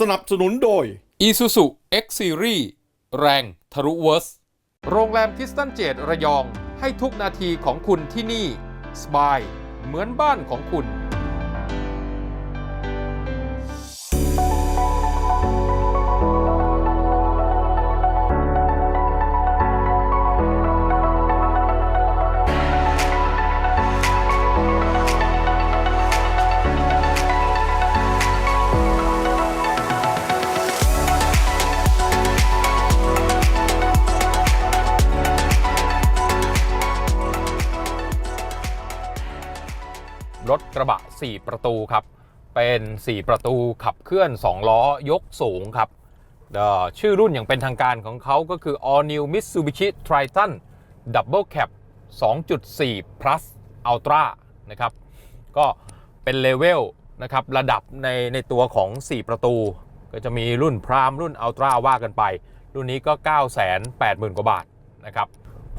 สนับสนุนโดย Isuzu X Series แรงทะลุเวิร์ส โรงแรมคิสตันเจดระยอง ให้ทุกนาทีของคุณที่นี่ สบาย เหมือนบ้านของคุณ 4 ประตูครับ เป็น 4 ประตูขับเคลื่อน 2 ล้อยกสูงครับเอ่อชื่อรุ่นอย่างเป็นทางการของเขาก็คือ All New Mitsubishi Triton Double Cab 2.4 plus Ultra นะครับ ก็เป็นเลเวลนะครับระดับในในตัวของ 4 ประตู ก็จะมีรุ่นพรามรุ่นอัลตร้าว่ากันไป รุ่นนี้ก็ 9 8 0 0 0 0 กว่าบาทนะครับ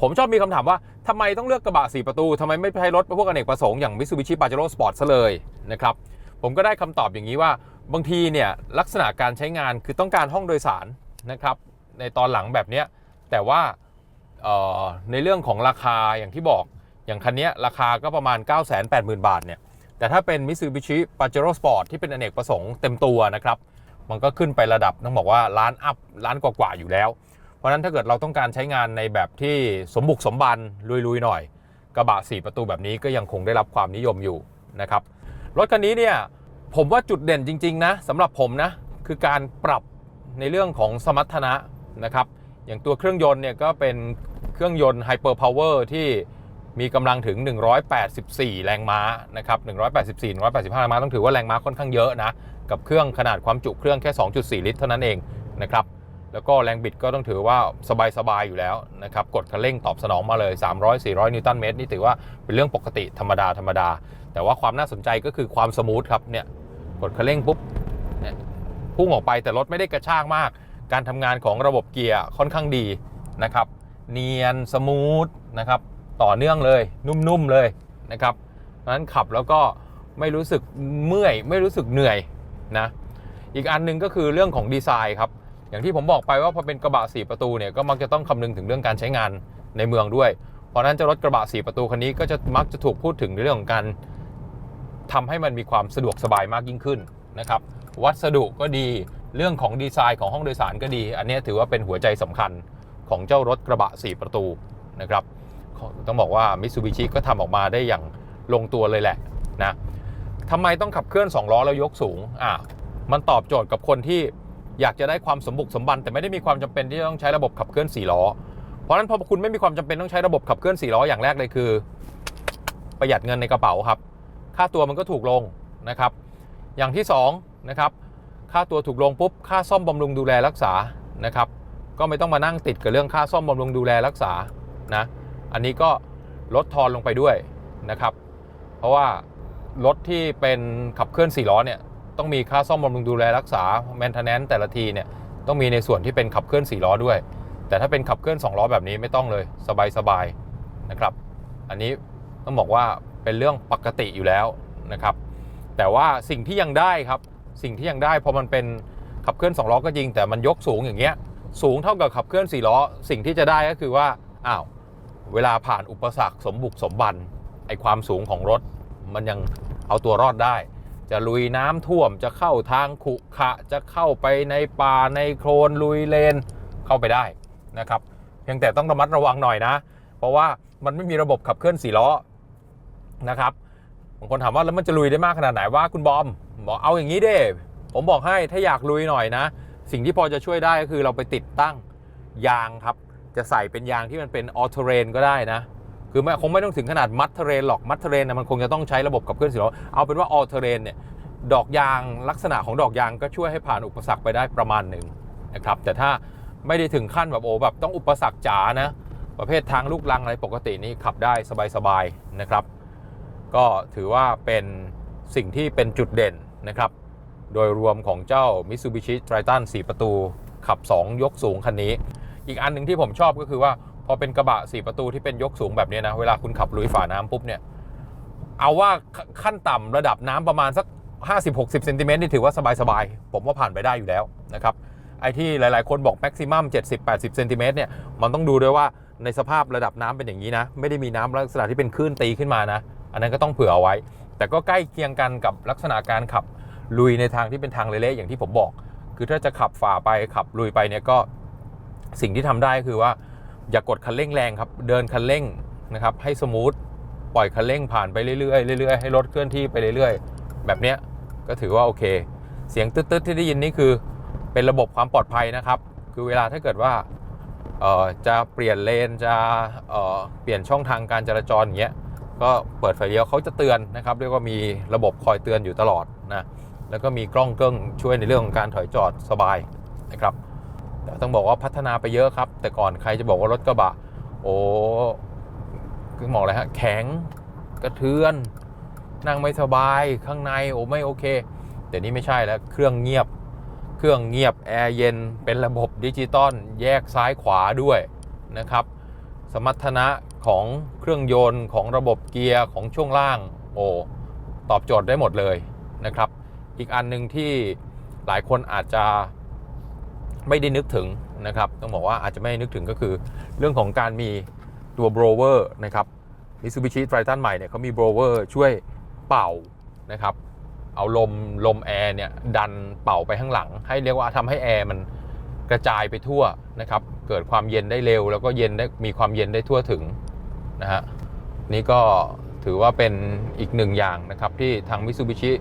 ผมชอบมีคำถามว่าทำไมต้องเลือกกระบะ 4 ประตูทำไมไม่ใช้รถพวกอเนกประสงค์อย่าง Mitsubishi Pajero Sport ซะเลยนะครับ ผมก็ได้คำตอบอย่างนี้ว่าบางทีเนี่ยลักษณะการใช้งานคือต้องการห้องโดยสารนะครับในตอนหลังแบบเนี้ยแต่ว่าในเรื่องของราคาอย่างที่บอกอย่างคันนี้ราคาก็ประมาณ 9 8 0 0 0 0 บาทเนี่ยแต่ถ้าเป็น Mitsubishi Pajero Sport ที่เป็นอเนกประสงค์เต็มตัวนะครับ มันก็ขึ้นไประดับต้องบอกว่าล้านอัพล้านกว่าๆอยู่แล้ว เพราะฉะนั้นถ้าเกิดเราต้องการใช้งานในแบบที่สมบุกสมบันลุยๆหน่อย กระบะ 4 ประตูแบบนี้ก็ยังคงได้รับความนิยมอยู่นะครับรถคันนี้เนี่ยผมว่าจุดเด่นจริงๆนะสำหรับผมนะคือการปรับในเรื่องของสมรรถนะนะครับอย่างตัวเครื่องยนต์เนี่ยก็เป็นเครื่องยนต์ไฮเปอร์พาวเวอร์ที่มีกำลังถึง 184 แรงม้านะครับ 184 185 แรงม้าต้องถือว่าแรงม้าค่อนข้างเยอะนะ กับเครื่องขนาดความจุเครื่องแค่ 2.4 ลิตรเท่านั้นเองนะครับ แล้วก็แรงบิดก็ต้องถือว่าสบายๆอยู่แล้วนะครับกดคันเร่งตอบสนองมาเลย 300-400 นิวตันเมตรนี่ถือว่าเป็นเรื่องปกติธรรมดาธรรมดา แต่ว่าความน่าสนใจก็คือความสมูทครับเนี่ยกดคันเร่งปุ๊บนี่พุ่งออกไปแต่รถไม่ได้กระชากมาก การทำงานของระบบเกียร์ค่อนข้างดีนะครับเนียนสมูทนะครับต่อเนื่องเลยนุ่มๆเลยนะครับเพราะนั้นขับแล้วก็ไม่รู้สึกเมื่อย ไม่รู้สึกเหนื่อยนะอีกอันหนึงก็คือเรื่องของดีไซน์ครับ อย่างที่ผมบอกไปว่าพอเป็นกระบะ4ประตูเนี่ยก็มักจะต้องคำนึงถึงเรื่องการใช้งานในเมืองด้วย เพราะนั้นเจะรถกระบะ4ประตูคันนี้ก็จะมักจะถูกพูดถึงในเรื่องของการทำให้มันมีความสะดวกสบายมากยิ่งขึ้นนะครับ วัสดุก็ดีเรื่องของดีไซน์ของห้องโดยสารก็ดี อันนี้ถือว่าเป็นหัวใจสำคัญของเจ้ารถกระบะ 4 ประตูนะครับ ต้องบอกว่ามิ t ซูบิชิก็ทำออกมาได้อย่างลงตัวเลยแหละนะทำไมต้องขับเคลื่อน 2 ล้อแล้วยกสูงอะมันตอบโจทย์กับคนที่ อยากจะได้ความสมบุกสมบันแต่ไม่ได้มีความจำเป็นที่จะต้องใช้ระบบขับเคลื่อน4ล้อ เพราะฉะนั้นพอคุณไม่มีความจำเป็นต้องใช้ระบบขับเคลื่อน4ล้ออย่างแรกเลยคือ ประหยัดเงินในกระเป๋าครับ ค่าตัวมันก็ถูกลงนะครับ อย่างที่2นะครับค่าตัวถูกลงปุ๊บค่าซ่อมบำรุงดูแลรักษานะครับก็ไม่ต้องมานั่งติดกับเรื่องค่าซ่อมบำรุงดูแลรักษานะ อันนี้ก็ลดทอนลงไปด้วยนะครับ เพราะว่ารถที่เป็นขับเคลื่อน4ล้อเนี่ย ต้องมีค่าซ่อมบำรุงดูแลรักษา maintenance แต่ละทีเนี่ยต้องมีในส่วนที่เป็นขับเคลื่อน4ล้อด้วย แต่ถ้าเป็นขับเคลื่อน2ล้อแบบนี้ไม่ต้องเลยสบายๆนะครับ อันนี้ต้องบอกว่าเป็นเรื่องปกติอยู่แล้วนะครับ แต่ว่าสิ่งที่ยังได้ครับสิ่งที่ยังได้พอมันเป็นขับเคลื่อน2ล้อก็จริง แต่มันยกสูงอย่างเงี้ยสูงเท่ากับขับเคลื่อน4ล้อ สิ่งที่จะได้ก็คือว่าอ้าวเวลาผ่านอุปสรรคสมบุกสมบันไอความสูงของรถมันยังเอาตัวรอดได้ จะลุยน้ำท่วมจะเข้าทางขุขะ จะเข้าไปในป่าในโคลนลุยเลนเข้าไปได้นะครับ เพียงแต่ต้องระมัดระวังหน่อยนะ เพราะว่ามันไม่มีระบบขับเคลื่อนสี่ล้อนะครับบางคนถามว่าแล้วมันจะลุยได้มากขนาดไหนว่าคุณบอมบอกเอาอย่างนี้เด้ผมบอกให้ถ้าอยากลุยหน่อยนะ สิ่งที่พอจะช่วยได้ก็คือเราไปติดตั้งยางครับ จะใส่เป็นยางที่มันเป็นออเทเรนก็ได้นะ คือไม่คงไม่ต้องถึงขนาดมัดเทเรนหรอกมัดเทเรนนะมันคงจะต้องใช้ระบบขับเคลื่อนสี่ล้อเอาเป็นว่าออเทเรนเนี่ยดอกยางลักษณะของดอกยางก็ช่วยให้ผ่านอุปสรรคไปได้ประมาณหนึ่งนะครับแต่ถ้าไม่ได้ถึงขั้นแบบโอ้แบบต้องอุปสรรคจ๋านะประเภททางลูกลังอะไรปกตินี่ขับได้สบายๆนะครับ ก็ถือว่าเป็นสิ่งที่เป็นจุดเด่นนะครับ โดยรวมของเจ้า Mitsubishi Triton 4 ประตูขับ 2 ยกสูงคันนี้ อีกอันหนึ่งที่ผมชอบก็คือว่า พอเป็นกระบะ4ประตูที่เป็นยกสูงแบบนี้นะ เวลาคุณขับลุยฝ่าน้ำปุ๊บเนี่ย เอาว่าขั้นต่ำระดับน้ำประมาณสัก 50-60เซนติเมตรนี่ถือว่าสบายๆ ผมว่าผ่านไปได้อยู่แล้วนะครับ ไอ้ที่หลายๆ คนบอกแม็กซิมัม70-80เซนติเมตรเนี่ย มันต้องดูด้วยว่าในสภาพระดับน้ำเป็นอย่างนี้นะ ไม่ได้มีน้ำลักษณะที่เป็นคลื่นตีขึ้นมานะ อันนั้นก็ต้องเผื่อเอาไว้ แต่ก็ใกล้เคียงกันกับลักษณะการขับลุยในทางที่เป็นทางเละๆอย่างที่ผมบอก คือถ้าจะขับฝ่าไปขับลุยไปเนี่ยก็สิ่งที่ทำได้คือว่า อย่ากดคันเร่งแรงครับ เดินคันเร่งนะครับ ให้สมูทปล่อยคันเร่งผ่านไปเรื่อยๆเรื่อยๆให้รถเคลื่อนที่ไปเรื่อยๆ แบบเนี้ยก็ถือว่าโอเค เสียงตึ๊ดๆที่ได้ยินนี่คือ เป็นระบบความปลอดภัยนะครับ คือเวลาถ้าเกิดว่าจะเปลี่ยนเลนจะเเปลี่ยนช่องทางการจราจรอย่างเงี้ยก็เปิดไฟเลี้ยวเขาจะเตือนนะครับเรียกว่ามีระบบคอยเตือนอยู่ตลอดนะแล้วก็มีกล้องเกิ้งช่วยในเรื่องของการถอยจอดสบายนะครับ ต้องบอกว่าพัฒนาไปเยอะครับ แต่ก่อนใครจะบอกว่ารถกระบะ โอ้คือบอกเลยฮะแข็งกระเทือน นั่งไม่สบายข้างในโอ้ไม่โอเคแต่นี้ไม่ใช่แล้วเครื่องเงียบ เครื่องเงียบแอร์เย็นเป็นระบบดิจิตอลแยกซ้ายขวาด้วยนะครับ สมรรถนะของเครื่องยนต์ของระบบเกียร์ของช่วงล่าง โอ้ตอบโจทย์ได้หมดเลยนะครับ อีกอันหนึ่งที่หลายคนอาจจะ ไม่ได้นึกถึงนะครับ ต้องบอกว่าอาจจะไม่นึกถึงก็คือ เรื่องของการมีตัวโบรเวอร์นะครับ Mitsubishi Triton ใหม่เนี่ยเขามีโบรเวอร์ช่วยเป่านะครับ เอาลมลมแอร์เนี่ยดันเป่าไปข้างหลัง ให้เรียกว่าทำให้แอร์มันกระจายไปทั่วนะครับ เกิดความเย็นได้เร็ว แล้วก็เย็นได้มีความเย็นได้ทั่วถึงนะฮะนี่ก็ถือว่าเป็นอีกหนึ่งอย่างนะครับ ที่ทาง Mitsubishi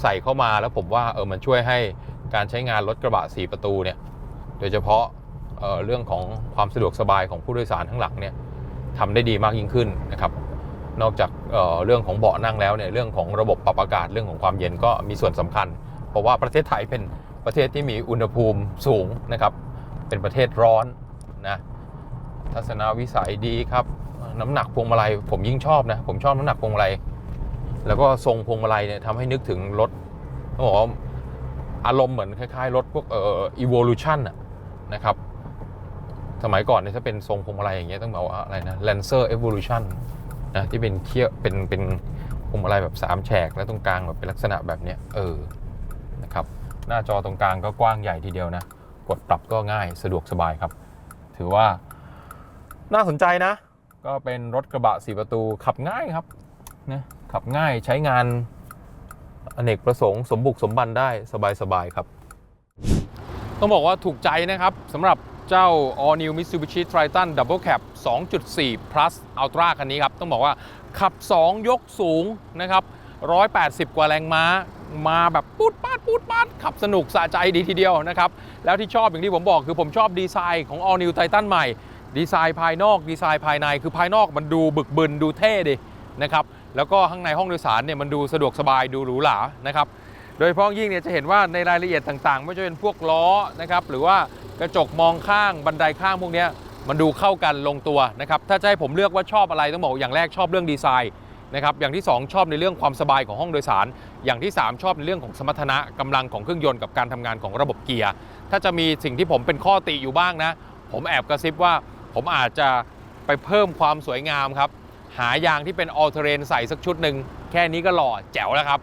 ใส่เข้ามาแล้วผมว่าเออมันช่วยให้การใช้งานรถกระบะ 4 ประตูเนี่ย โดยเฉพาะเเรื่องของความสะดวกสบายของผู้โดยสารข้งหลังเนี่ยทำได้ดีมากยิ่งขึ้นนะครับนอกจากเเรื่องของเบาะนั่งแล้วเนี่ยเรื่องของระบบปรับอากาศเรื่องของความเย็นก็มีส่วนสำคัญ เพราะว่าประเทศไทยเป็นประเทศที่มีอุณหภูมิสูงนะครับ เป็นประเทศร้อนนะทัศนวิสัยดีครับ น้ำหนักพวงมาลัยผมยิ่งชอบนะผมชอบน้ำหนักพวงมาลัยแล้วก็ทรงพวงมาลัยเนี่ยทำให้นึกถึงรถต้องบอกว่าอารมณ์เหมือนคล้ายๆรถพวกเอ่อ evolution อะ นะครับ สมัยก่อนเนี่ยถ้าเป็นทรงพวงมาลัยอย่างเงี้ยต้องบอกว่าอะไรนะ Lancer Evolution นะที่เป็นเคี้ยวเป็นเป็นพวงมาลัยแบบสามแฉกแล้วตรงกลางแบบเป็นลักษณะแบบเนี้ยเออนะครับหน้าจอตรงกลางก็กว้างใหญ่ทีเดียวนะ กดปรับก็ง่ายสะดวกสบายครับ ถือว่าน่าสนใจนะ ก็เป็นรถกระบะสีประตูขับง่ายครับนะขับง่ายใช้งานอเนกประสงค์สมบุกสมบันได้สบายๆครับ ต้องบอกว่าถูกใจนะครับสำหรับเจ้า All New Mitsubishi Triton Double Cab 2.4 Plus Ultra คันนี้ครับ ต้องบอกว่าขับ 2 ยกสูงนะครับ180 กว่าแรงม้า มาแบบปูดปาดปูดปาดขับสนุกสะใจดีทีเดียวนะครับ แล้วที่ชอบอย่างที่ผมบอกคือผมชอบดีไซน์ของ All New Titan ใหม่ ดีไซน์ภายนอกดีไซน์ภายในคือภายนอกมันดูบึกบึนดูเท่ดีนะครับ แล้วก็ข้างในห้องโดยสารเนี่ยมันดูสะดวกสบายดูหรูหรานะครับ โดยเฉพาะยิ่งเนี่ยจะเห็นว่าในรายละเอียดต่างๆ ไม่ว่าจะเป็นพวกล้อนะครับหรือว่ากระจกมองข้างบันไดข้างพวกนี้มันดูเข้ากันลงตัวนะครับถ้าจะให้ผมเลือกว่าชอบอะไรต้องบอกอย่างแรกชอบเรื่องดีไซน์นะครับอย่างที่ 2 ชอบในเรื่องความสบายของห้องโดยสาร อย่างที่ 3 ชอบในเรื่องของสมรรถนะกำลังของเครื่องยนต์กับการทำงานของระบบเกียร์ถ้าจะมีสิ่งที่ผมเป็นข้อติอยู่บ้างนะ ผมแอบกระซิบว่าผมอาจจะไปเพิ่มความสวยงามครับหายางที่เป็นออเทเรนใส่สักชุดหนึ่งแค่นี้ก็หล่อแจ๋วแล้วครับ